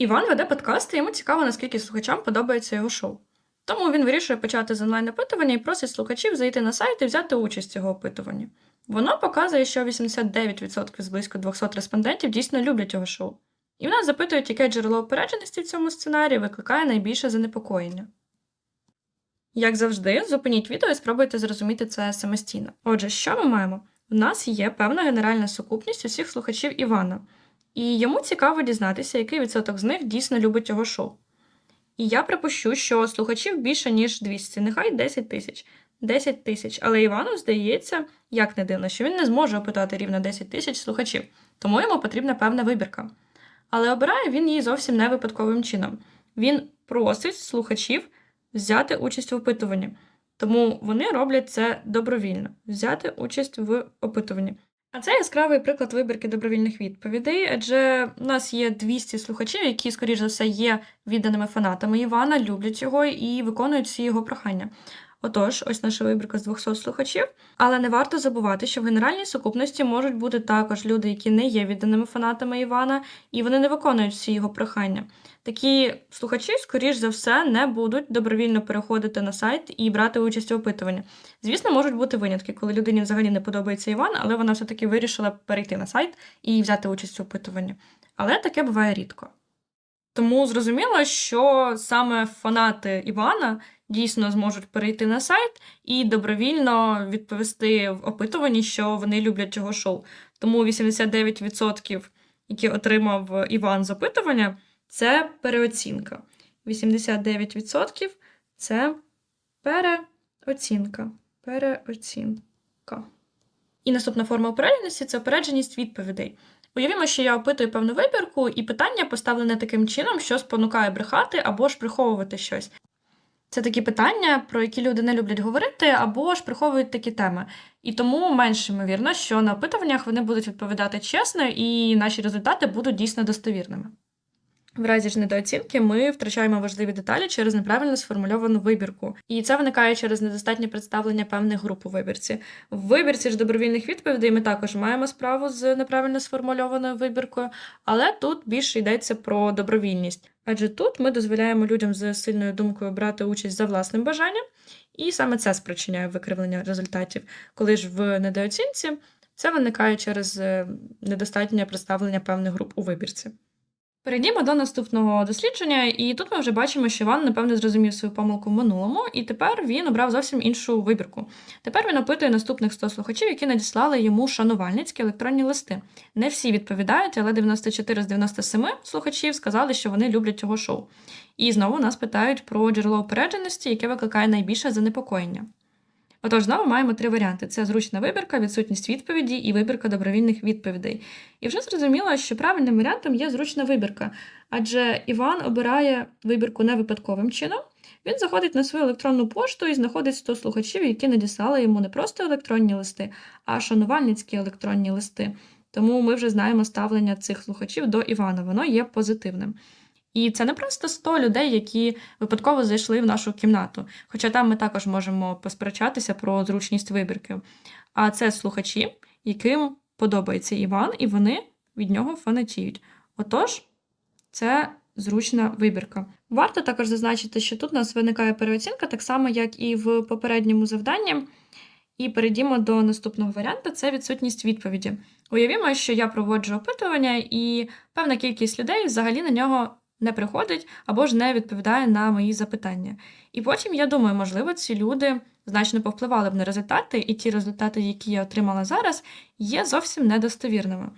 Іван веде подкаст, і йому цікаво, наскільки слухачам подобається його шоу. Тому він вирішує почати з онлайн-опитування і просить слухачів зайти на сайт і взяти участь в цього опитуванні. Воно показує, що 89% з близько 200 респондентів дійсно люблять його шоу. І в нас запитують, яке джерело опередженості в цьому сценарії викликає найбільше занепокоєння. Як завжди, зупиніть відео і спробуйте зрозуміти це самостійно. Отже, що ми маємо? У нас є певна генеральна сукупність усіх слухачів Івана, і йому цікаво дізнатися, який відсоток з них дійсно любить його шоу. І я припущу, що слухачів більше, ніж 200, нехай 10 тисяч. 10 тисяч. Але Івану здається, як не дивно, що він не зможе опитати рівно 10 тисяч слухачів, тому йому потрібна певна вибірка. Але обирає він її зовсім не випадковим чином. Він просить слухачів взяти участь в опитуванні. Тому вони роблять це добровільно взяти участь в опитуванні. А це яскравий приклад вибірки добровільних відповідей, адже у нас є 200 слухачів, які, скоріш за все, є відданими фанатами Івана, люблять його і виконують всі його прохання. Отож, ось наша вибірка з 200 слухачів. Але не варто забувати, що в генеральній сукупності можуть бути також люди, які не є відданими фанатами Івана, і вони не виконують всі його прохання. Такі слухачі, скоріш за все, не будуть добровільно переходити на сайт і брати участь у опитуванні. Звісно, можуть бути винятки, коли людині взагалі не подобається Іван, але вона все-таки вирішила перейти на сайт і взяти участь у опитуванні. Але таке буває рідко. Тому зрозуміло, що саме фанати Івана дійсно зможуть перейти на сайт і добровільно відповісти в опитуванні, що вони люблять його шоу. Тому 89%, які отримав Іван з опитування, це переоцінка. 89% це переоцінка. Переоцінка. І наступна форма упередженості це упередженість відповідей. Уявімо, що я опитую певну вибірку, і питання поставлене таким чином, що спонукає брехати або ж приховувати щось. Це такі питання, про які люди не люблять говорити, або ж приховують такі теми. І тому менш ймовірно, що на опитуваннях вони будуть відповідати чесно, і наші результати будуть дійсно достовірними. В разі ж недооцінки ми втрачаємо важливі деталі через неправильно сформульовану вибірку. І це виникає через недостатнє представлення певних груп у вибірці. В вибірці ж добровільних відповідей ми також маємо справу з неправильно сформульованою вибіркою, але тут більше йдеться про добровільність. Адже тут ми дозволяємо людям з сильною думкою брати участь за власним бажанням, і саме це спричиняє викривлення результатів. Коли ж в недооцінці це виникає через е, недостатнє представлення певних груп у вибірці. Перейдімо до наступного дослідження, і тут ми вже бачимо, що Іван, напевно, зрозумів свою помилку в минулому, і тепер він обрав зовсім іншу вибірку. Тепер він опитує наступних 100 слухачів, які надіслали йому шанувальницькі електронні листи. Не всі відповідають, але 94 з 97 слухачів сказали, що вони люблять цього шоу. І знову нас питають про джерело опередженості, яке викликає найбільше занепокоєння. Отож, знову маємо три варіанти: це зручна вибірка, відсутність відповіді і вибірка добровільних відповідей. І вже зрозуміло, що правильним варіантом є зручна вибірка, адже Іван обирає вибірку не випадковим чином. Він заходить на свою електронну пошту і знаходить 100 слухачів, які надіслали йому не просто електронні листи, а шанувальницькі електронні листи. Тому ми вже знаємо ставлення цих слухачів до Івана, воно є позитивним. І це не просто 100 людей, які випадково зайшли в нашу кімнату. Хоча там ми також можемо посперечатися про зручність вибірки. А це слухачі, яким подобається Іван, і вони від нього фанатіють. Отож, це зручна вибірка. Варто також зазначити, що тут у нас виникає переоцінка, так само, як і в попередньому завданні. І перейдімо до наступного варіанту це відсутність відповіді. Уявімо, що я проводжу опитування, і певна кількість людей взагалі на нього не приходить або ж не відповідає на мої запитання. І потім я думаю, можливо, ці люди значно повпливали б на результати, і ті результати, які я отримала зараз, є зовсім недостовірними.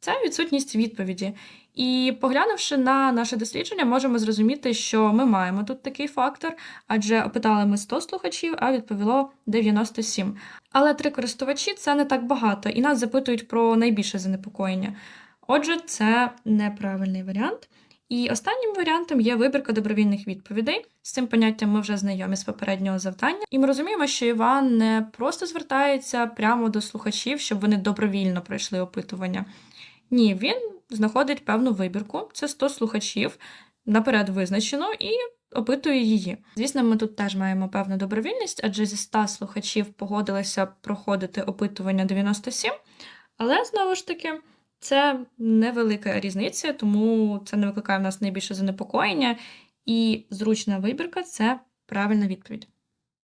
Це відсутність відповіді. І поглянувши на наше дослідження, можемо зрозуміти, що ми маємо тут такий фактор, адже опитали ми 100 слухачів, а відповіло 97. Але три користувачі це не так багато, і нас запитують про найбільше занепокоєння. Отже, це неправильний варіант. І останнім варіантом є вибірка добровільних відповідей. З цим поняттям ми вже знайомі з попереднього завдання, і ми розуміємо, що Іван не просто звертається прямо до слухачів, щоб вони добровільно пройшли опитування. Ні, він знаходить певну вибірку, це 100 слухачів, наперед визначено, і опитує її. Звісно, ми тут теж маємо певну добровільність, адже зі 100 слухачів погодилися проходити опитування 97, але знову ж таки. Це невелика різниця, тому це не викликає в нас найбільше занепокоєння. І зручна вибірка це правильна відповідь.